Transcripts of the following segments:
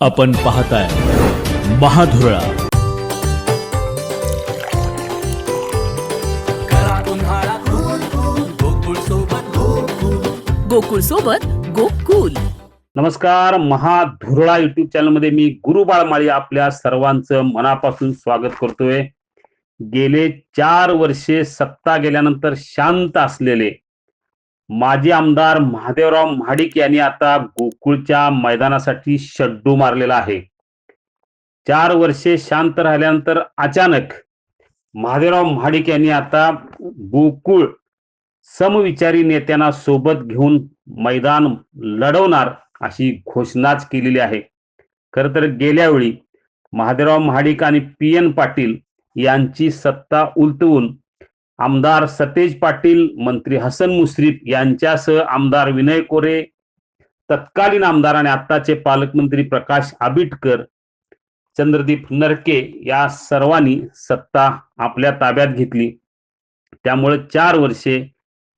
आपण पाहताय महाधुरळा. गोकुळ सोबत गोकुल. नमस्कार महाधुरळा युट्यूब चॅनलमध्ये मी गुरु बाळमाळी आपल्या सर्वांचं मनापासून स्वागत करतोय. गेले चार वर्षे सत्ता गेल्यानंतर शांत असलेले माजी आमदार महादेवराव महाडिक यांनी आता गोकुळच्या मैदानासाठी शड्डू मारलेला आहे. चार वर्षे शांत राहिल्यानंतर अचानक महादेवराव महाडिक यांनी आता गोकुळ समविचारी नेत्यांना सोबत घेऊन मैदान लढवणार अशी घोषणाच केलेली आहे. खर तर गेल्यावेळी महादेवराव महाडिक आणि पी एन पाटील यांची सत्ता उलटवून आमदार सतेज पाटील मंत्री हसन मुश्रीफ यांच्यासह आमदार विनय कोरे तत्कालीन आमदार आणि आत्ताचे पालकमंत्री प्रकाश आबिटकर चंद्रदीप नरके या सर्वांनी सत्ता आपल्या ताब्यात घेतली. त्यामुळे चार वर्षे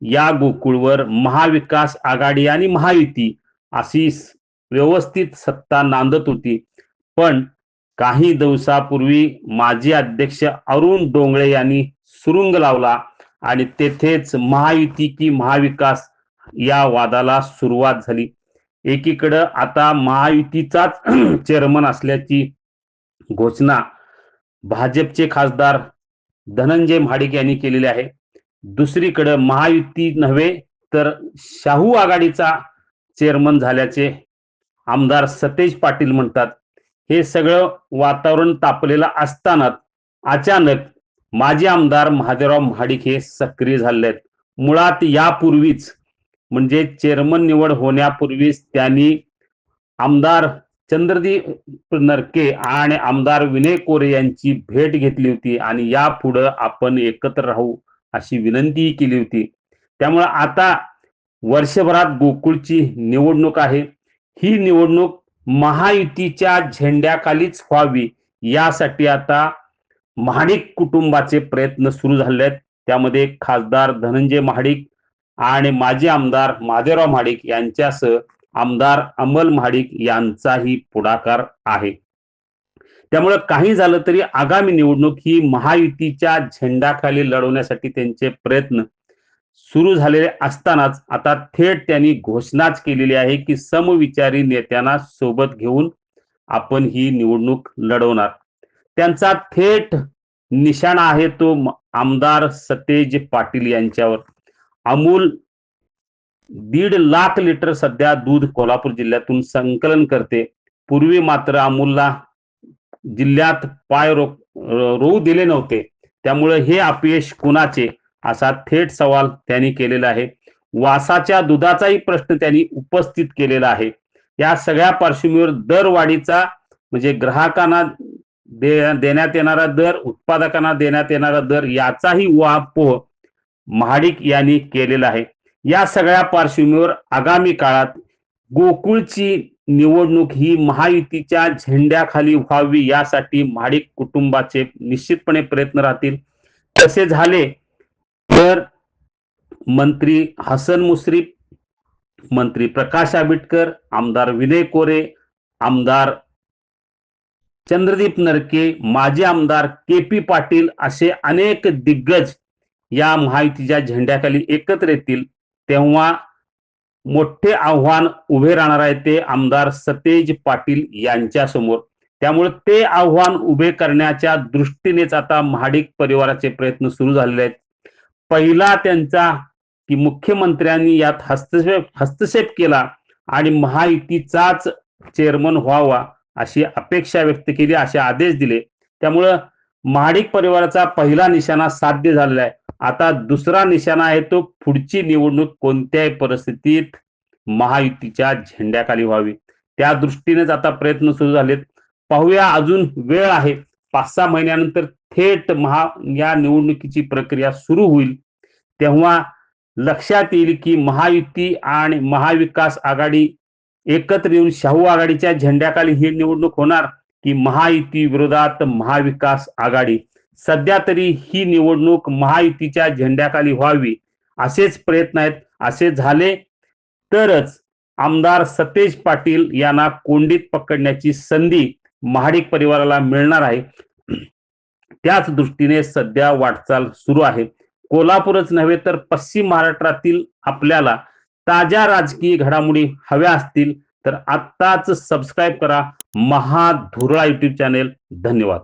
या गोकुळवर महाविकास आघाडी आणि महायुती अशी व्यवस्थित सत्ता नांदत होती. पण काही दिवसापूर्वी माजी अध्यक्ष अरुण डोंगळे यांनी सुरुंग लावला आणि तेथेच महायुती की महाविकास या वादाला सुरुवात झाली. एकीकडं आता महायुतीचाच चेअरमन असल्याची घोषणा भाजपचे खासदार धनंजय महाडिक यांनी केलेली आहे. दुसरीकडं महायुती नव्हे तर शाहू आघाडीचा चेअरमन झाल्याचे आमदार सतेज पाटील म्हणतात. हे सगळं वातावरण तापलेलं असतानाच अचानक माजी आमदार महादेवराव महाडिक हे सक्रिय झाले आहेत मुळात यापूर्वीच म्हणजे चेअरमन निवड होण्यापूर्वीच त्यांनी आमदार चंद्रदीप नरके आणि आमदार विनय कोरे यांची भेट घेतली होती आणि यापुढं आपण एकत्र राहू अशी विनंतीही केली होती. त्यामुळे आता वर्षभरात गोकुळची निवडणूक आहे. ही निवडणूक महायुतीच्या झेंड्याखालीच व्हावी यासाठी आता महाडिक कुटुंबाचे प्रयत्न सुरू झाले आहेत त्यामध्ये खासदार धनंजय महाडिक आणि माजी आमदार महादेवराव महाडिक यांच्यासह आमदार अमल महाडिक यांचाही पुढाकार आहे. त्यामुळे काही झालं तरी आगामी निवडणूक ही महायुतीच्या झेंडाखाली लढवण्यासाठी त्यांचे प्रयत्न सुरू झालेले असतानाच आता थेट त्यांनी घोषणाच केलेली आहे की समविचारी नेत्यांना सोबत घेऊन आपण ही निवडणूक लढवणार. त्यांचा थेट निशाणा आहे तो आमदार सतेज पाटील यांच्यावर. अमूल दीड लाख लिटर सध्या दूध कोल्हापूर जिल्ह्यातून संकलन करते. पूर्वी मात्र अमूलला जिल्ह्यात पाय रो रोवू दिले नव्हते. त्यामुळे हे अपयश कुणाचे? असा थेट सवाल त्यांनी केलेला आहे. वासाच्या दुधाचाही प्रश्न त्यांनी उपस्थित केलेला आहे. या सगळ्या पार्श्वभूमीवर दरवाढीचा म्हणजे ग्राहकांना देण्यात येणारा दर उत्पादकांना देण्यात येणारा दर याचाही वापोह महाडिक यांनी केलेला आहे. या सगळ्या पार्श्वभूमीवर आगामी काळात गोकुळची निवडणूक ही महायुतीच्या झेंड्याखाली व्हावी यासाठी महाडिक कुटुंबाचे निश्चितपणे प्रयत्न राहतील. तसे झाले तर मंत्री हसन मुश्रीफ मंत्री प्रकाश आंबेडकर आमदार विनय कोरे आमदार चंद्रदीप नरके माजी आमदार के पी पाटील असे अनेक दिग्गज या महायुतीच्या झेंड्याखाली एकत्र येतील तेव्हा मोठे आव्हान उभे राहणार आहे ते आमदार सतेज पाटील यांच्या समोर त्यामुळे ते आव्हान उभे करण्याच्या दृष्टीनेच आता महाडिक परिवाराचे प्रयत्न सुरू झालेले आहेत. पहिला त्यांचा की मुख्यमंत्र्यांनी यात हस्तक्षेप हस्तक्षेप केला आणि महायुतीचाच चेअरमन व्हावा. अशी अपेक्षा व्यक्त केली असे आदेश दिले. त्यामुळं महाडिक परिवाराचा पहिला निशाणा साध्य झालेला आहे. आता दुसरा निशाणा आहे तो पुढची निवडणूक कोणत्याही परिस्थितीत महायुतीच्या झेंड्याखाली व्हावी. त्या दृष्टीनेच आता प्रयत्न सुरू झालेत. पाहूया अजून वेळ आहे. पाच सहा महिन्यानंतर थेट महा या निवडणुकीची प्रक्रिया सुरू होईल. तेव्हा लक्षात येईल की महायुती आणि महाविकास आघाडी एकत्र येऊन शाहू आघाडीच्या झेंड्याखाली ही निवडणूक होणार की महायुती विरोधात महाविकास आघाडी. सध्या तरी ही निवडणूक महायुतीच्या झेंड्याखाली व्हावी असेच प्रयत्न आहेत असे झाले तरच आमदार सतेज पाटील यांना कोंडीत पकडण्याची संधी महाडिक परिवाराला मिळणार आहे. त्याच दृष्टीने सध्या वाटचाल सुरू आहे. कोल्हापूरच नव्हे तर पश्चिम महाराष्ट्रातील आपल्याला ताज्या राजकीय घडामोडी हव्या असतील तर आत्ताच सबस्क्राईब करा. महाधुरळा युट्यूब चॅनेल धन्यवाद.